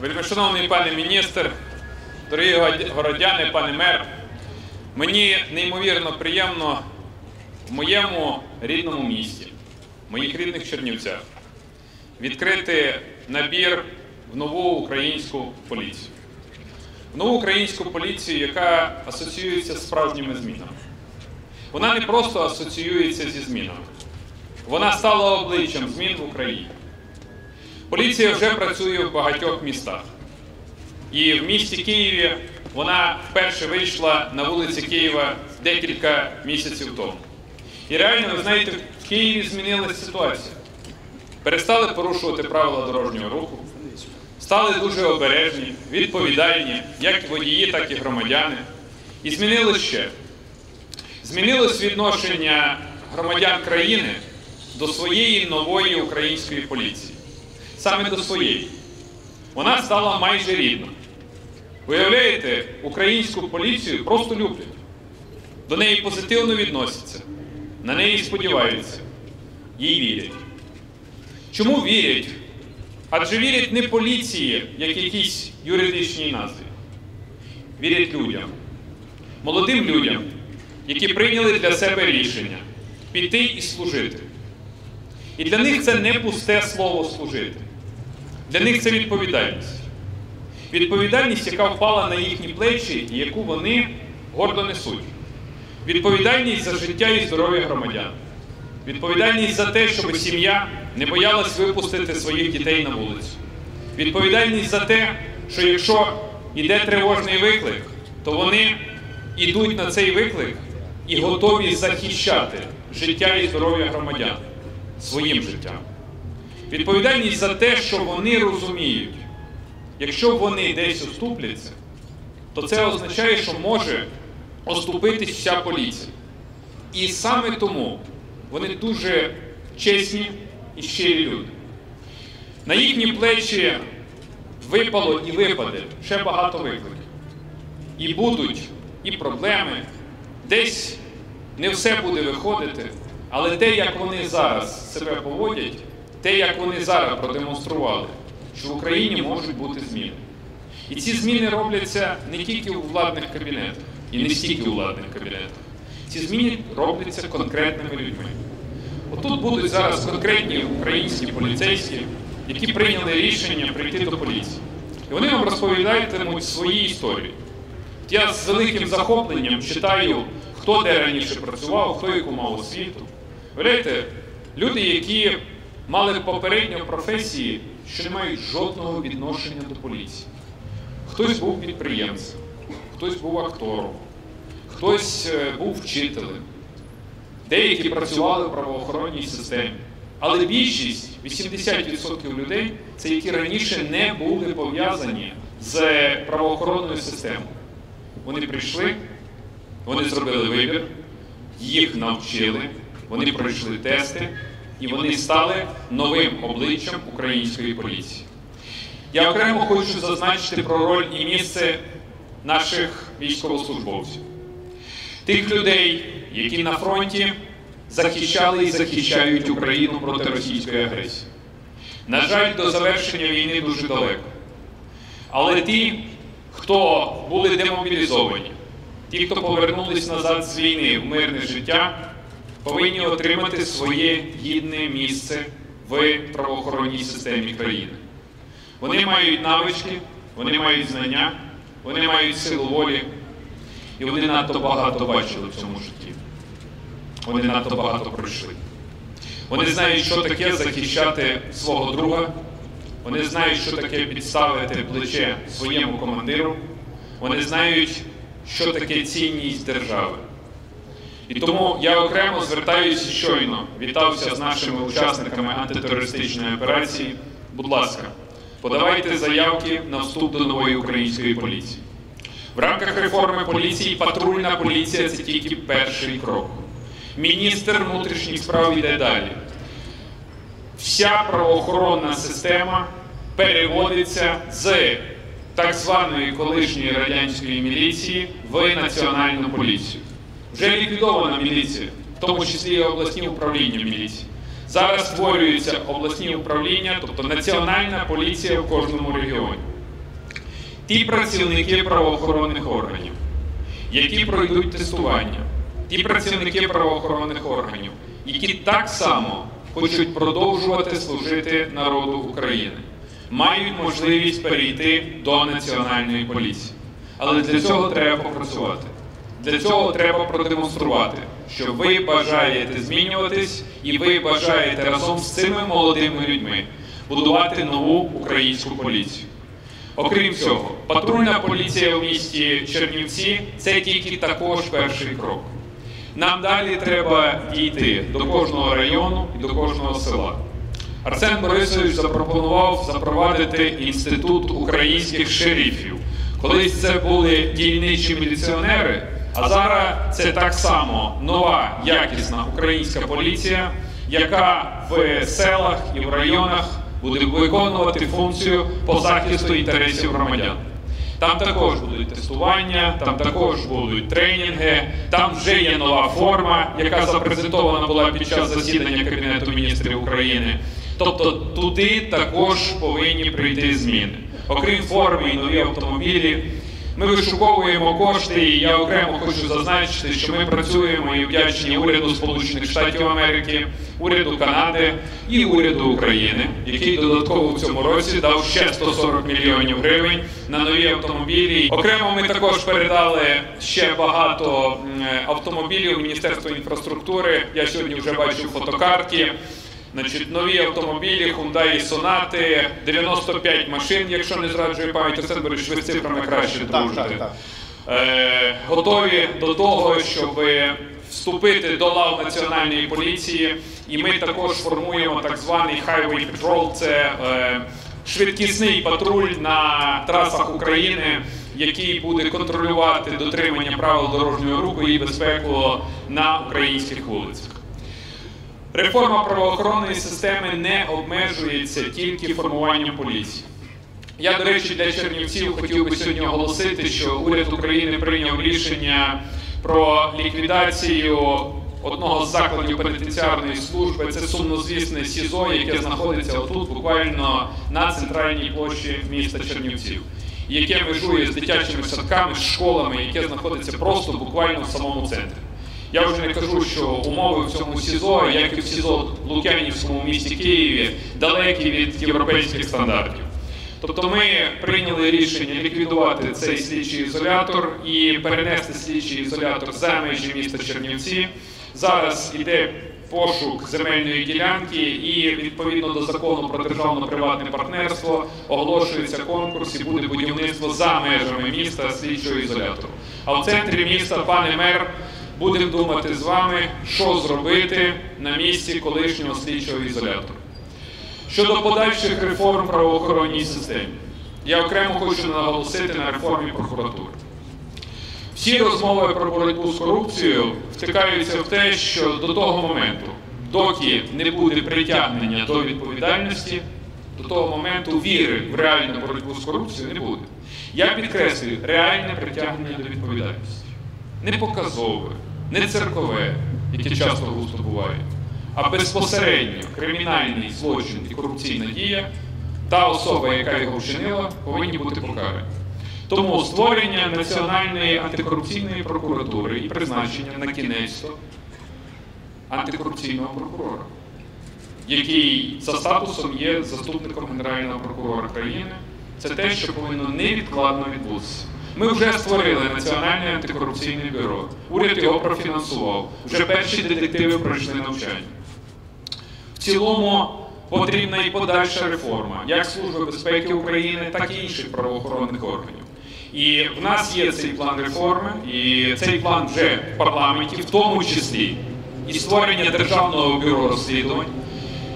Вельмишановний пане міністр, дорогі городяни, пане мер, мені неймовірно приємно в моєму рідному місті, в моїх рідних Чернівцях, відкрити набір в нову українську поліцію. В нову українську поліцію, яка асоціюється з справжніми змінами. Вона не просто асоціюється зі змінами, вона стала обличчям змін в Україні. Поліція вже працює в багатьох містах. І в місті Києві вона вперше вийшла на вулиці Києва декілька місяців тому. І реально, ви знаєте, в Києві змінилася ситуація. Перестали порушувати правила дорожнього руху, стали дуже обережні, відповідальні, як водії, так і громадяни. І змінилось ще. Змінилось відношення громадян країни до своєї нової української поліції. Саме до своєї. Вона стала майже рідною. Уявляєте, українську поліцію просто люблять. До неї позитивно відносяться, на неї сподіваються, їй вірять. Чому вірять? Адже вірять не поліції, як якійсь юридичній назві. Вірять людям, молодим людям, які прийняли для себе рішення піти і служити. І для них це не пусте слово служити. Для них це відповідальність. Відповідальність, яка впала на їхні плечі і яку вони гордо несуть. Відповідальність за життя і здоров'я громадян. Відповідальність за те, щоб сім'я не боялась випустити своїх дітей на вулицю. Відповідальність за те, що якщо йде тривожний виклик, то вони йдуть на цей виклик і готові захищати життя і здоров'я громадян своїм життям. Відповідальність за те, що вони розуміють, якщо вони десь уступляться, то це означає, що може оступитись вся поліція. І саме тому вони дуже чесні і щирі люди. На їхні плечі випало і випаде ще багато викликів. І будуть і проблеми, десь не все буде виходити, але те, як вони зараз себе поводять, те, як вони зараз продемонстрували, що в Україні можуть бути зміни. І ці зміни робляться не тільки у владних кабінетах, і не стільки у владних кабінетах. Ці зміни робляться конкретними людьми. Отут будуть зараз конкретні українські поліцейські, які прийняли рішення прийти до поліції. І вони вам розповідатимуть свої історії. Я з великим захопленням читаю, хто де раніше працював, хто яку мав освіту. Уявляєте, люди, які мали попередньо професії, що не мають жодного відношення до поліції. Хтось був підприємцем, хтось був актором, хтось е, був вчителем, деякі працювали в правоохоронній системі. Але більшість, 80% людей, це які раніше не були пов'язані з правоохоронною системою. Вони прийшли, вони зробили вибір, їх навчили, вони пройшли тести і вони стали новим обличчям української поліції. Я окремо хочу зазначити про роль і місце наших військовослужбовців, тих людей, які на фронті захищали і захищають Україну проти російської агресії. На жаль, до завершення війни дуже далеко. Але ті, хто були демобілізовані, ті, хто повернулись назад з війни в мирне життя, повинні отримати своє гідне місце в правоохоронній системі країни. Вони мають навички, вони мають знання, вони мають силу волі, і вони надто багато бачили в цьому житті. Вони надто багато пройшли. Вони знають, що таке захищати свого друга. Вони знають, що таке підставити плече своєму командиру. Вони знають, що таке цінність держави. І тому я окремо звертаюся щойно, вітався з нашими учасниками антитерористичної операції. Будь ласка, подавайте заявки на вступ до нової української поліції. В рамках реформи поліції патрульна поліція це тільки перший крок. Міністр внутрішніх справ йде далі. Вся правоохоронна система переводиться з так званої колишньої радянської міліції в національну поліцію. Вже ліквідована міліція, в тому числі і обласні управління міліції. Зараз створюються обласні управління, тобто національна поліція в кожному регіоні. ті працівники правоохоронних органів, які пройдуть тестування, ті працівники правоохоронних органів, які так само хочуть продовжувати служити народу України, мають можливість перейти до національної поліції. Але для цього треба попрацювати. Для цього треба продемонструвати, що ви бажаєте змінюватись і ви бажаєте разом з цими молодими людьми будувати нову українську поліцію. Окрім цього, патрульна поліція у місті Чернівці це тільки також перший крок. Нам далі треба дійти до кожного району і до кожного села. Арсен Борисович запропонував запровадити інститут українських шерифів. Колись це були дільничі міліціонери, а зараз це так само нова якісна українська поліція, яка в селах і в районах буде виконувати функцію по захисту інтересів громадян. Там також будуть тестування, там також будуть тренінги, там вже є нова форма, яка запрезентована була під час засідання Кабінету міністрів України. Тобто туди також повинні прийти зміни. Окрім форми і нові автомобілі, ми вишуковуємо кошти, і я окремо хочу зазначити, що ми працюємо і вдячні уряду Сполучених Штатів Америки, уряду Канади і уряду України, який додатково в цьому році дав ще 140 мільйонів гривень на нові автомобілі. Окремо ми також передали ще багато автомобілів Міністерства інфраструктури. Я сьогодні вже бачу фотокартки. Значить, нові автомобілі, Hyundai Sonata, 95 машин, якщо не зраджує пам'ять, Арсен Борисович, ви з цифрами краще дружите. Е, готові до того, щоб вступити до лав національної поліції, і ми також формуємо так званий Highway Patrol, це е, швидкісний патруль на трасах України, який буде контролювати дотримання правил дорожнього руху і безпеку на українських вулицях. Реформа правоохоронної системи не обмежується тільки формуванням поліції. Я, до речі, для Чернівців хотів би сьогодні оголосити, що уряд України прийняв рішення про ліквідацію одного з закладів пенітенціарної служби. Це сумнозвісне СІЗО, яке знаходиться отут, буквально на центральній площі міста Чернівців, яке межує з дитячими садками, з школами, яке знаходиться просто буквально в самому центрі. Я вже не кажу, що умови в цьому СІЗО, як і в СІЗО Лук'янівському місті Києві, далекі від європейських стандартів. Тобто ми прийняли рішення ліквідувати цей слідчий ізолятор і перенести слідчий ізолятор за межі міста Чернівці. Зараз іде пошук земельної ділянки, і відповідно до закону про державно-приватне партнерство оголошується конкурс і буде будівництво за межами міста слідчого ізолятору. А в центрі міста, пане мер, будемо думати з вами, що зробити на місці колишнього слідчого ізолятору. Щодо подальших реформ правоохоронній системі, я окремо хочу наголосити на реформі прокуратури. Всі розмови про боротьбу з корупцією втикаються в те, що до того моменту, доки не буде притягнення до відповідальності, до того моменту віри в реальну боротьбу з корупцією не буде. Я підкреслюю реальне притягнення до відповідальності. Не показове, не церкове, яке часто густо буває, а безпосередньо кримінальний злочин і корупційна дія, та особа, яка його вчинила, повинні бути покарані. Тому створення Національної антикорупційної прокуратури і призначення на кінець антикорупційного прокурора, який за статусом є заступником Генерального прокурора країни, це те, що повинно невідкладно відбутися. Ми вже створили Національне антикорупційне бюро. Уряд його профінансував. Вже перші детективи пройшли навчання. В цілому потрібна і подальша реформа як Служби безпеки України, так і інших правоохоронних органів. І в нас є цей план реформи, і цей план вже в парламенті, в тому числі і створення державного бюро розслідувань.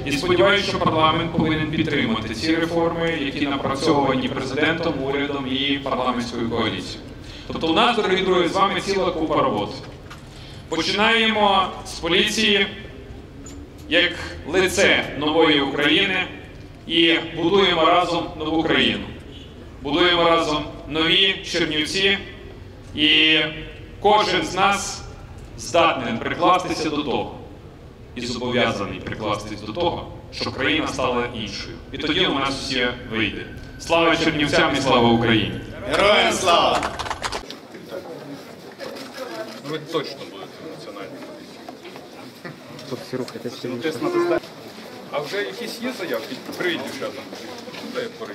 І сподіваюся, що парламент повинен підтримати ці реформи, які напрацьовані президентом, урядом і парламентською коаліцією. Тобто, у нас, дорогі друзі, з вами ціла купа роботи. Починаємо з поліції як лице нової України і будуємо разом нову країну. Будуємо разом нові Чернівці, і кожен з нас здатний прикластися до того і зобов'язаний прикластись до того, щоб країна стала іншою. І тоді у нас все вийде. Слава Чернівцям і слава Україні! Героям слава! Ви точно будете національні. А вже якісь є заявки? Прийдю ще там. Дай я.